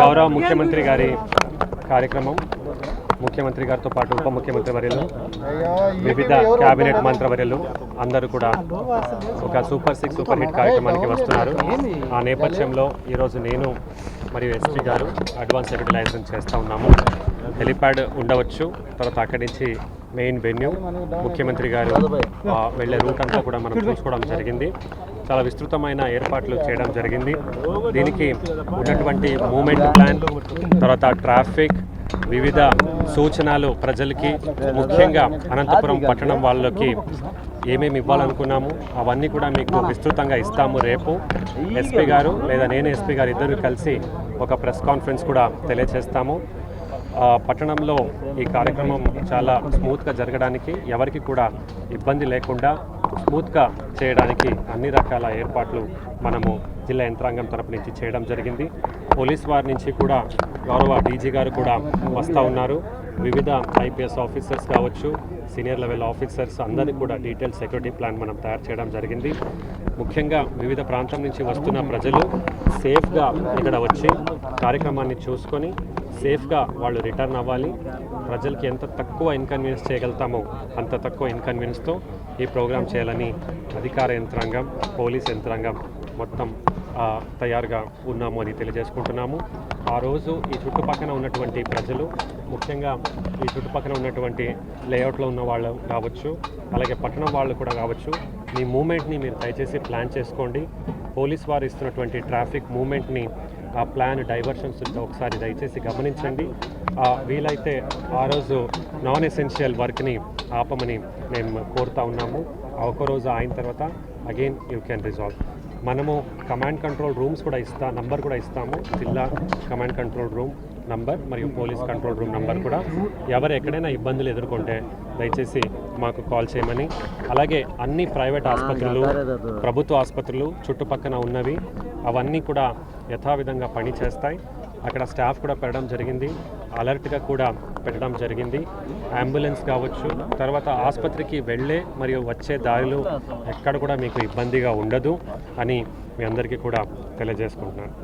గౌరవ ముఖ్యమంత్రి గారి కార్యక్రమం ముఖ్యమంత్రి గారితో పాటు ఉప ముఖ్యమంత్రి వర్యులు వివిధ కేబినెట్ మంత్రివర్యులు అందరూ కూడా ఒక సూపర్ సిక్స్ సూపర్ హిట్ కార్యక్రమానికి వస్తున్నారు. ఆ నేపథ్యంలో ఈరోజు నేను మరియు ఎస్పీ గారు అడ్వాన్స్ సెక్యూరిటీ లైసెన్స్ చేస్తూ ఉన్నాము. హెలిప్యాడ్ ఉండవచ్చు తర్వాత అక్కడి నుంచి మెయిన్ వెన్యూ ముఖ్యమంత్రి గారు వెళ్ళే రూట్ అంతా కూడా మనం చూసుకోవడం జరిగింది. చాలా విస్తృతమైన ఏర్పాట్లు చేయడం జరిగింది. దీనికి ఉన్నటువంటి మూమెంట్ ప్లాన్ తర్వాత ట్రాఫిక్ వివిధ సూచనలు ప్రజలకి ముఖ్యంగా అనంతపురం పట్టణం వాళ్ళకి ఏమేమి ఇవ్వాలనుకున్నాము అవన్నీ కూడా మీకు విస్తృతంగా ఇస్తాము రేపు. ఎస్పీ గారు లేదా నేను ఎస్పీ గారు ఇద్దరు కలిసి ఒక ప్రెస్ కాన్ఫరెన్స్ కూడా తెలియజేస్తాము పట్టణంలో ఈ కార్యక్రమం చాలా స్మూత్గా జరగడానికి ఎవరికి కూడా ఇబ్బంది లేకుండా స్మూత్గా చేయడానికి అన్ని రకాల ఏర్పాట్లు మనము జిల్లా యంత్రాంగం తరపు నుంచి చేయడం జరిగింది. పోలీస్ వారి నుంచి కూడా గౌరవ డీజీ గారు కూడా వస్తూ ఉన్నారు. వివిధ ఐపీఎస్ ఆఫీసర్స్ కావచ్చు సీనియర్ లెవెల్ ఆఫీసర్స్ అందరికీ కూడా డీటెయిల్ సెక్యూరిటీ ప్లాన్ మనం తయారు చేయడం జరిగింది. ముఖ్యంగా వివిధ ప్రాంతం నుంచి వస్తున్న ప్రజలు సేఫ్గా ఇక్కడ వచ్చి కార్యక్రమాన్ని చూసుకొని సేఫ్గా వాళ్ళు రిటర్న్ అవ్వాలి. ప్రజలకి ఎంత తక్కువ ఇన్కన్వీనియన్స్ చేయగలుగుతామో అంత తక్కువ ఇన్కన్వీనియన్స్తో ఈ ప్రోగ్రాం చేయాలని అధికార యంత్రాంగం పోలీస్ యంత్రాంగం మొత్తం తయారుగా ఉన్నాము అని తెలియజేసుకుంటున్నాము. ఆ రోజు ఈ చుట్టుపక్కన ఉన్నటువంటి ప్రజలు ముఖ్యంగా ఈ చుట్టుపక్కన ఉన్నటువంటి లేఅవుట్లో ఉన్న వాళ్ళు కావచ్చు అలాగే పట్టణం వాళ్ళు కూడా కావచ్చు మీ మూమెంట్ని మీరు దయచేసి ప్లాన్ చేసుకోండి. పోలీస్ వారు ఇస్తున్నటువంటి ట్రాఫిక్ మూమెంట్ని ఆ ప్లాన్ డైవర్షన్స్ ఒకసారి దయచేసి గమనించండి. వీలైతే ఆ రోజు నాన్ ఎసెన్షియల్ వర్క్ని ఆపమని మేము కోరుతా ఉన్నాము. ఒక ఒక్క రోజు అయిన తర్వాత అగైన్ యూ కెన్ రిజాల్వ్. మనము కమాండ్ కంట్రోల్ రూమ్స్ కూడా ఇస్తా నంబర్ కూడా ఇస్తాము. జిల్లా కమాండ్ కంట్రోల్ రూమ్ నంబర్ మరియు పోలీస్ కంట్రోల్ రూమ్ నంబర్ కూడా. ఎవరు ఎక్కడైనా ఇబ్బందులు ఎదుర్కొంటే దయచేసి మాకు కాల్ చేయమని. అలాగే అన్ని ప్రైవేట్ ఆసుపత్రులు ప్రభుత్వ ఆసుపత్రులు చుట్టుపక్కన ఉన్నవి అవన్నీ కూడా యథావిధంగా పని చేస్తాయి అక్కడ స్టాఫ్ కూడా పెట్టడం జరిగింది. అలర్ట్గా కూడా పెట్టడం జరిగింది. అంబులెన్స్ కావచ్చు తర్వాత ఆసుపత్రికి వెళ్ళే మరియు వచ్చే దారిలో ఎక్కడ కూడా మీకు ఇబ్బందిగా ఉండదు అని మీ అందరికీ కూడా తెలియజేసుకుంటున్నాను.